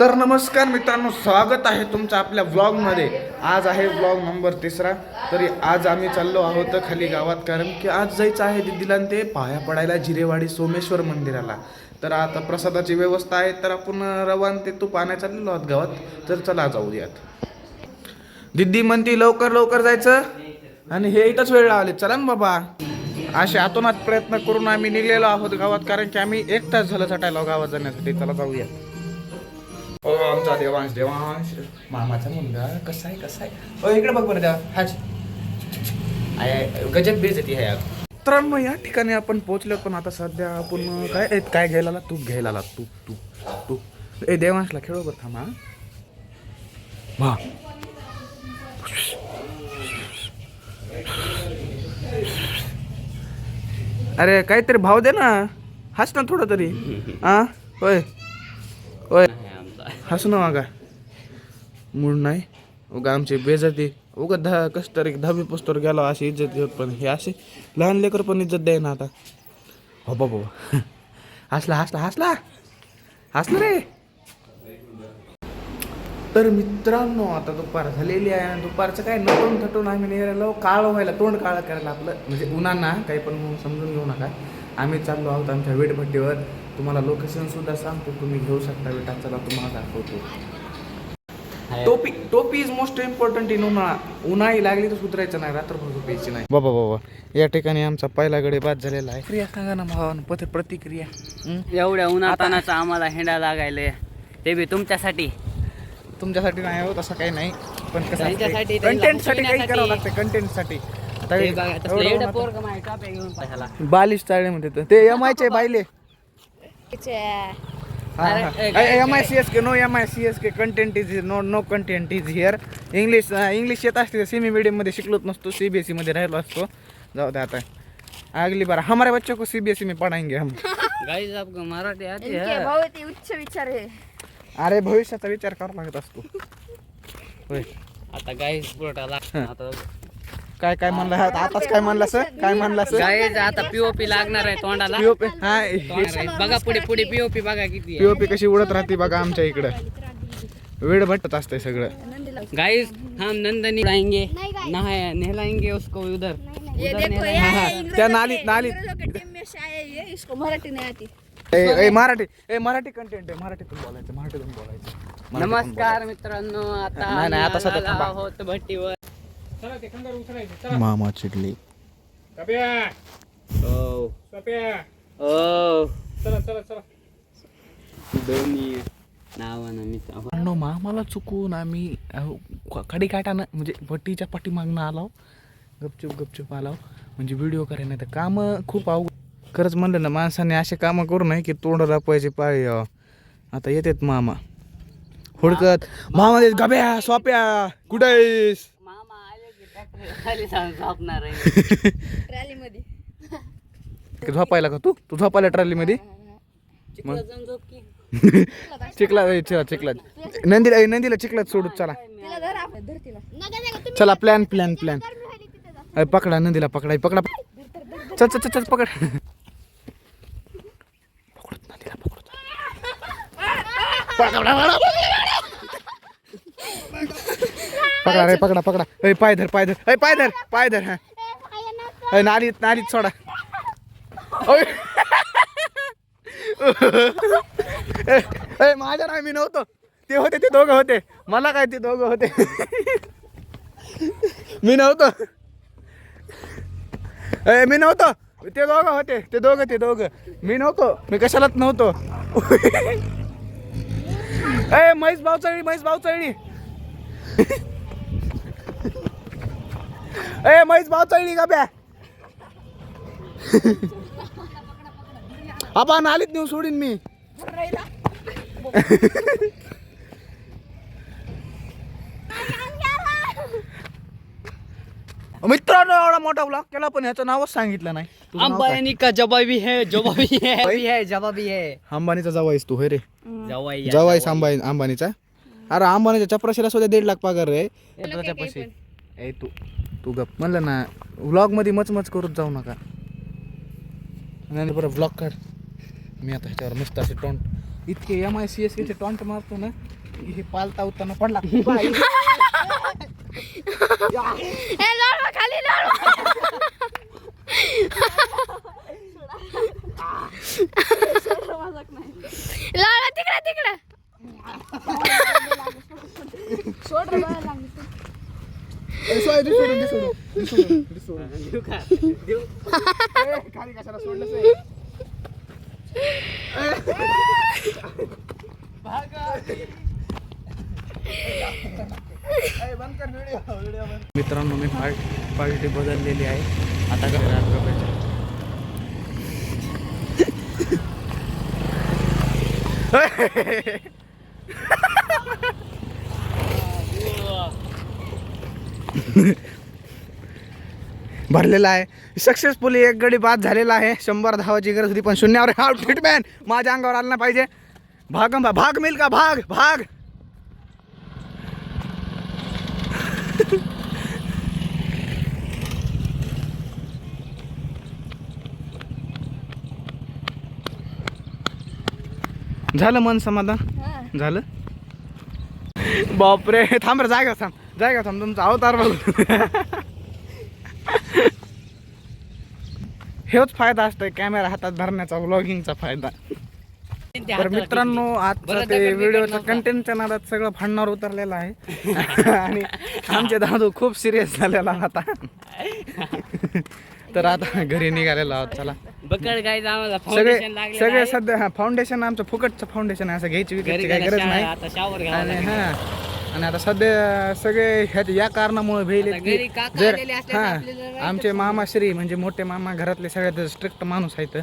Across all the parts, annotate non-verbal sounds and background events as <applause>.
तर नमस्कार मित्रांनो स्वागत आहे तुमचं आपल्या व्लॉगमध्ये आज आहे व्लॉग नंबर तिसरा. तरी आज आम्ही चाललो आहोत खाली गावात कारण की आज जायचं आहे दिदीला आणि ते पाया पडायला जिरेवाडी सोमेश्वर मंदिराला. तर आता प्रसादाची व्यवस्था आहे तर आपण रवान ते तू पाण्या चाललेलो आहोत गावात. तर चला जाऊयात. दिदी म्हणती लवकर लवकर जायचं. आणि हे इथंच वेळ लावले चला ना बाबा. असे आतोनात प्रयत्न करून आम्ही निघलेलो आहोत गावात कारण की आम्ही एक तास झालं सटायला गावात जाण्यासाठी. चला जाऊया ओ आमचा देवांश देवांश मामाचा मुलगा कसा आहे कसा आहे? ओ इकडे बघ बरं देवा हाच. गजब बेजती आहे यार. मित्रांनो या ठिकाणी आपण पोहोचलो पण आता सध्या आपण काय काय घ्यायला आला? तूप घ्यायला आला. तूप तूप तूप. ए देवांशला खेळू बरं थांबा वा. अरे काहीतरी भाव दे ना. हस ना थोडं तरी. हा होय. हस ना मागा मूड नाही. उगा आमची बेजती उगा दहा कस तरी दहावी पोस्टवर गेलो अशी इज्जत घेत पण हे असे लहान लेकर पण इज्जत द्याय ना आता. हो बाबा हसला हसला हसला. हसला रे. तर मित्रांनो आता दुपार झालेली आहे आणि दुपारचं काय नटून थटून आम्ही निघालेलो काळं व्हायला तोंड काळं करायला आपलं म्हणजे उन्हांना काही पण म्हणून समजून घेऊ नका. आम्ही चाललो आहोत आमच्या वेटभट्टीवर. तुम्हाला लोकेशन सुद्धा सांगतो तुम्ही घेऊ शकता वेटा चला तुम्हाला दाखवतो. टोपी टोपी इज मोस्ट इम्पॉर्टंट इन उन्हाळा. उन्हाळी लागली तर सुधारायचं नाही रात्रभर झोपायची नाही. बाबा बाबा या ठिकाणी आमचा पहिला गडे बाद झालेला आहे. क्रिया सांगा ना भावानं पथ प्रतिक्रिया. हं? एवढ्या उन्हातानाचं आम्हाला हेंडा लागायले ते बी तुमच्यासाठी. तुमच्यासाठी नाही हो तसं काही नाही. पण कसं त्यांना कंटेंटसाठी काही. करावं लागतं कंटेंटसाठी आता ते बघा, तसलं एवढं एवढं उन्हात- पोरगं माझ्या टोप्या घेऊन पाहायला. बालिश चाळे म्हणते तर. ते एम आयचे बायले. M I C S K no M I C S K content is no no content is here English English येत असते सेमी मीडियममध्ये शिकलोच नसतो सी बी एसमध्ये राहिलो असतो. जाऊ दे आता. अगली बार हमारे बच्चों को सी बी एस में पढ़ाएंगे हम. गाईज आपको मराठी आती इनके है। बहुत ही उच्च विचार है। अरे भविष्याचा विचार करावा लागत असतो. <laughs> होय. आता गाईज पुरवठा लागतो आता काय काय म्हणलं? हा, आताच काय म्हणलं सर? काय म्हणलं सर? गाईज आता पीओपी लागणार आहे तोंडाला. पीओपी हा. तोंडाला आहे. बघा पुढे पुढे पीओपी बघा किती आहे. पीओपी कशी उडत राहते बघा आमच्या इकडं. वेळ भटत असते सगळं. गाइस हम नंदनी लाएंगे नहाया नहलाएंगे उसको उधर. ये उधर देखो नहलाएंगे। ये हाँ, अंग्रेजों क्या के- नाली- नाली- अंग्रेजों के टीम में से आए ये इसको मराठी नहीं आती। ए ए, मराठी ए मराठी कंटेंट आहे मराठीतून बोलायचं मराठीतून बोलायचं. मराठीतून नमस्कार मित्रांनो आता नाही, नाही, आता आम्ही सध्या आलेलो थांबा. आहोत भट्टीवर. मामा चिडली. मामाला चुकून आम्ही खडी काटानं म्हणजे भट्टीच्या पाठीमागनं आलो गपचूप गपचूप आलो म्हणजे व्हिडिओ करायला नाही तर कामं खूप अवघड खरंच म्हणलं ना माणसाने असे कामं करू नये की तोंड रापायचे पाय. आता येतात मामा. हुडकत. मामा गब्या सोप्या. कुठे आहेस मामा आले की ट्रॅक्टर खाली जाऊन झोपणार आहे. रॅली मध्ये ते झोपायला का तू? तू झोपायला ट्रॉलीमध्ये? चिखलात जाऊन झोप की. चिखला ए, चला चिखलात. नंदीला ए, नंदीला चिखलात सोडू चला. तिला धर आपण धर तिला. चला प्लॅन प्लॅन प्लॅन अरे पकडा नंदीला पकडा पकडा. चल चल चल चल पकड. पकडत नंदीला पकडत पकडा, पकडा. पकडा रे पकडा पकडा. ए पाय धर पाय धर. ए पाय धर पाय धर हा. ए, नालीत नालीत सोडा. ए, माझ्या नाही मी नव्हतो. ते होते ते दोघं होते. मला काय ते दोघं होते. मी नव्हतो. ए मी नव्हतो. ते दोघं होते ते दोघं ते दोघं. मी नव्हतो. मी कशालाच नव्हतो. ए म्हैस भाऊ चळली म्हैस भाऊ चळली ए म्हैस भाऊ चळली का ब्या. <laughs> आबा नालीत नेऊन सोडीन मी. <laughs> मित्रांनो एवढा मोठा ब्लॉग केला पण ह्याचं नावच सांगितलं नाही? अंबानी का जवाबी है जवाबी है जवाबी है जवाबी है. अंबानीचा जवाईस तू होय रे. जवाई जवाईस अंबानी अंबानीचा. अरे अंबानीच्या चपराशीला सुद्धा दीड लाख पगार रे. त्याच्यापाशी ए तू. तू गप. म्हणलं ना व्लॉगमध्ये मचमच करत जाऊ नका. नाही बरं व्लॉग कर मी आता ह्याच्यावर मस्त असे तोंड इतके M I C S K taunt मारतो ना हे पालता होताना पडला. <laughs> खाली <laughs> देऊ का? देऊ. <laughs> खाली कशाला सोडलं <laughs> मित्रांनो मी पार्ट पार्टी बदललेली आहे आता घरी आठ रुपयाची भरलेला आहे. सक्सेसफुली एक गडी बाद झालेला आहे. शंभर धावाची गरज होती पण शून्यावर आउट हिटमॅन माझ्या अंगावर आला ना पाहिजे. भाग भाग मिल का भाग भाग. झालं मन समाधान? हा. झालं? बापरे. थांब रे जागा थांब. जागा थांब. तुमचा अवतार बघ <laughs> हेच फायदा असतोय कॅमेरा हातात धरण्याचा व्लॉगिंगचा फायदा तर मित्रांनो? आजचं ते व्हिडिओचं. कंटेंटच्या नादात सगळं भांडणार उतरलेलं आहे आणि आमचे दादू खूप सिरियस झालेला आता तर आता घरी निघालेलो आहोत चला सगळे सगळे सध्या फाउंडेशन आमचं फुकटचं फाउंडेशन आहे असं घ्यायची विकायची काही गरज नाही आणि. हा आणि आता सध्या सगळे ह्यात या कारणामुळे भेले जर हा आमचे मामा श्री म्हणजे मोठे मामा घरातले सगळ्यात स्ट्रिक्ट माणूस आहेत.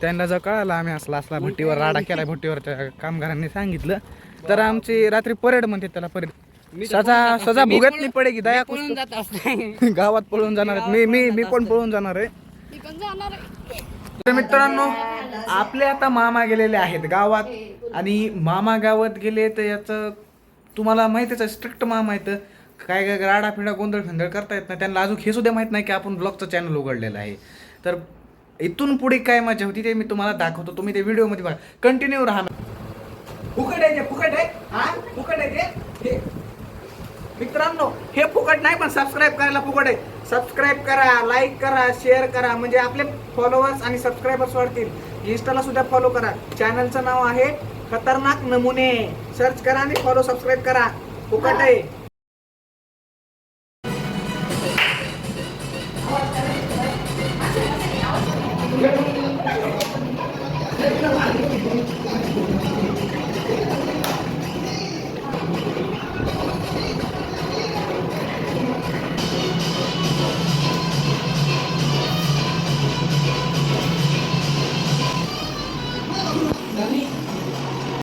त्यांना जर कळालं आम्ही असला असला भट्टीवर राडा केला भट्टीवरच्या कामगारांनी सांगितलं तर आमची रात्री परेड म्हणते त्याला परेड. सजा सजा भुगतली पळून- पडेगी दया <laughs> गावात पळून जाणार मी मी मी पण पळून जाणार आहे. तर मित्रांनो आपले आता मामा गेलेले आहेत गावात. आणि मामा गावात गेले तर याचं तुम्हाला माहितीच आहे स्ट्रिक्ट मामा आहेत काय काय राडा फिडा गोंधळ फिंदळ करता येत नाही. त्यांना अजून हे सुद्धा माहीत नाही की आपण ब्लॉगचं चॅनल उघडलेलं आहे. तर इथून पुढे काय मजा होती ते मी तुम्हाला दाखवतो. तुम्ही ते व्हिडिओमध्ये बघा. कंटिन्यू राहा फुकट आहे ते फुकट आहे. हा? फुकट आहे ते? हे. मित्रांनो हे फुकट नाही पण सबस्क्राईब करायला फुकट आहे. सबस्क्राईब करा लाईक करा शेअर करा. म्हणजे आपले फॉलोअर्स आणि सबस्क्रायबर्स वाढतील इंस्टाला सुद्धा फॉलो करा. चॅनलचं नाव आहे खतरनाक नमुने. सर्च करा आणि फॉलो सबस्क्राईब करा. फुकट आहे